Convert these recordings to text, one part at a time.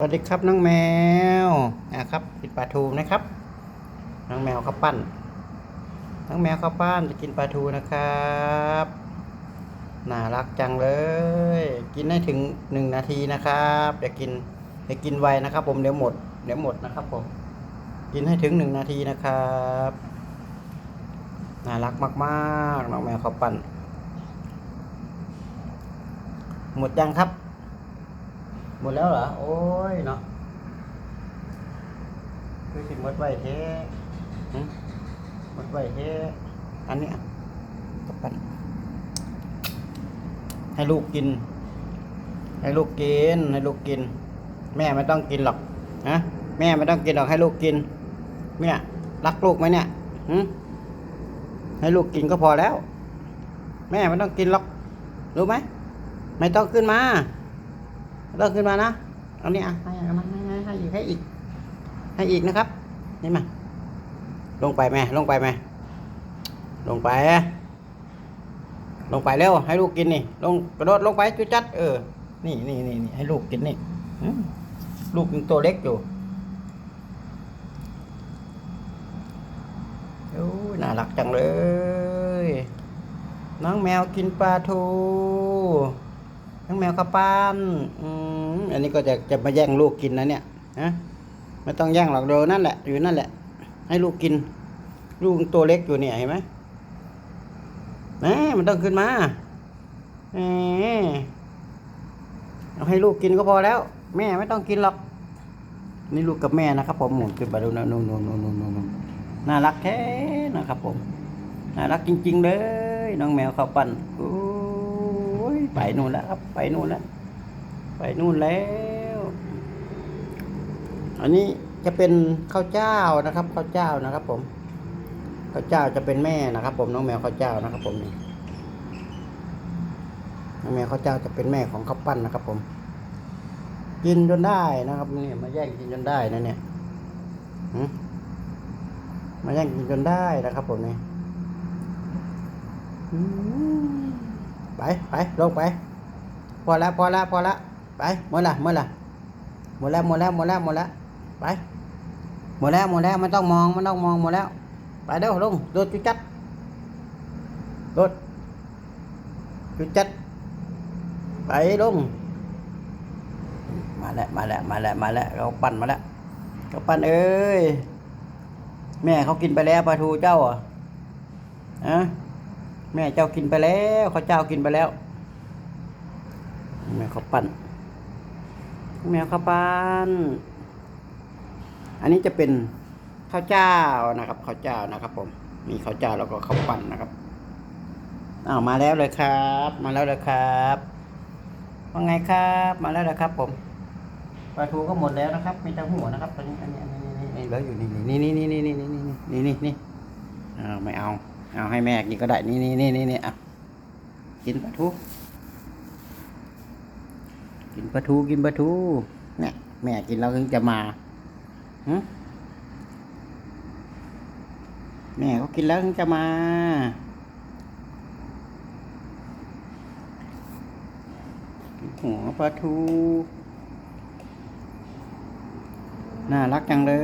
สวัสดีครับน้องแมวนะครับกินปลาทูนะครับ น้องแมวข้าวปั้น น้องแมวข้าวปั้นจะกินปลาทูนะครับน่ารักจังเลย กินให้ถึงหนึ่งนาทีนะครับอย่ากินอย่ากินไวนะครับ ผมเดี๋ยวหมดเดี๋ยวหมดนะครับผมกินให้ถึงหนึ่งนาทีนะครับน่ารักมากๆน้องแมวข้าวปั้น หมดยังครับ หมดแล้วเหรอ โอ้ยเนาะคือสิหมดไว้เท้หึหมดไว้เท้อันเนี้ยกับปั้นให้ลูกกิน ให้ลูกกิน ให้ลูกกิน แม่ไม่ต้องกินหรอกนะแม่ไม่ต้องกินหรอกให้ลูกกิน เนี่ยรักลูกไหมเนี่ยหึให้ลูกกินก็พอแล้ว แม่ไม่ต้องกินหรอก รู้ไหม ไม่ต้องขึ้นมา เลิกขึ้นมานะเอานี่อะให้ให้ให้ให้ให้อีกให้อีก ให้อีกนะครับนี่มาลงไปแม่ลงไปแม่ลงไป ลงไปเร็วให้ลูกกินนี่ ลงกระโดดลงไปจุดจัด เออ นี่นี่นี่นี่ให้ลูกกินนี่อืมลูกยังตัวเล็กอยู่โอ้ยน่ารักจังเลย น้องแมวกินปลาทู น้องแมวข้าวปั้นอืมอันนี้ก็จะจะมาแย่งลูกกินนะเนี่ยฮะไม่ต้องแย่งหรอกเดี๋ยวนั่นแหละ อยู่นั่นแหละ ให้ลูกกิน ลูกตัวเล็กอยู่เนี่ยเห็นไหมแหมมันต้องขึ้นมาแหมเอาให้ลูกกินก็พอแล้ว แม่ไม่ต้องกินหรอก นี่ลูกกับแม่นะครับ ผมหมุนขึ้นไปดูนะนู่นนู่นนู่นนู่นนู่นน่ารักแท้นะครับ ผม น่ารักจริง ๆ เลย น้องแมวข้าวปั้นอ้ ไปนู่นแล้วครับ ไปนู่นแล้ว ไปนู่นแล้ว อันนี้จะเป็นข้าวเจ้านะครับข้าวเจ้านะครับ ผมข้าวเจ้าจะเป็นแม่นะครับ ผมน้องแมวข้าวเจ้านะครับ ผมนี่น้องแมวข้าวเจ้าจะเป็นแม่ของข้าวปั้นนะครับ ผม กินจนได้นะครับนี่มาแย่งกินจนได้นะเนี่ยมาแย่งกินจนได้นะครับ ผมนี่ ไปไปลงไป พอแล้วพอแล้วพอแล้วไปหมดละหมดละหมดแล้วหมดแล้วหมดแล้วหมดแล้วไปหมดแล้วหมดแล้วไม่ต้องมองไม่ต้องมองหมดแล้ว ไปเด้อลงโดดจุดจัดโดดจุดจัดไปลงมาแล้วมาแล้วมาแล้วมาแล้วเขาปั่นมาแล้วเขาปั่นเอ้ยแม่เขากินไปแล้วปลาทูเจ้าอะอะ แม่เจ้ากินไปแล้วเขาเจ้ากินไปแล้ว แม่เขาปั้น แมวเขาปั้น อันนี้จะเป็นข้าวเจ้านะครับข้าวเจ้านะครับ ผม มีข้าวเจ้าแล้วก็ข้าวปั้นนะครับอ้าวมาแล้วเลยครับ มาแล้วเลยครับว่าไงครับ มาแล้วเลยครับ ผมปลาทูก็หมดแล้วนะครับ มีแต่หัวนะครับตอนนี้อันนี้อันนี้อันนี้เหลืออยู่นี่นี่นี่นี่นี่นี่นี่นี่นี่นี่อ้าวไม่เอา เอาให้แม่กินก็ได้ นี่นี่นี่นี่นี่อะกินปลาทู กินปลาทูกินปลาทูเนี่ยแม่กินแล้วถึงจะมาแม่เขากินแล้วถึงจะมากินหัวปลาทู น่ารักจังเล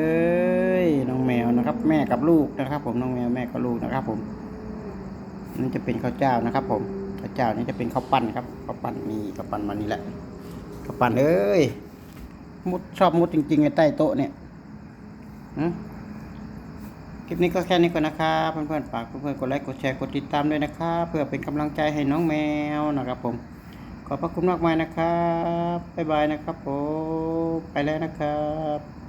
ย น้องแมวนะครับ แม่กับลูกนะครับ ผมน้องแมวแม่กับลูกนะครับ ผมนี่จะเป็นข้าวเจ้านะครับ ผมข้าวเจ้านี่จะเป็นข้าวปั้นครับข้าวปั้นมีข้าวปั้นมานี่แหละข้าวปั้นเอ้ยมุดชอบมุดจริงๆในใต้โต๊ะเนี่ยคลิปนี้ก็แค่นี้ก่อนนะครับเพื่อนๆฝากเพื่อนๆกดไลค์กดแชร์กดติดตามด้วยนะครับเพื่อเป็นกำลังใจให้น้องแมวนะครับ ผม ขอบพระคุณมากมายนะครับบ๊ายบายนะครับผมไปแล้วนะครับ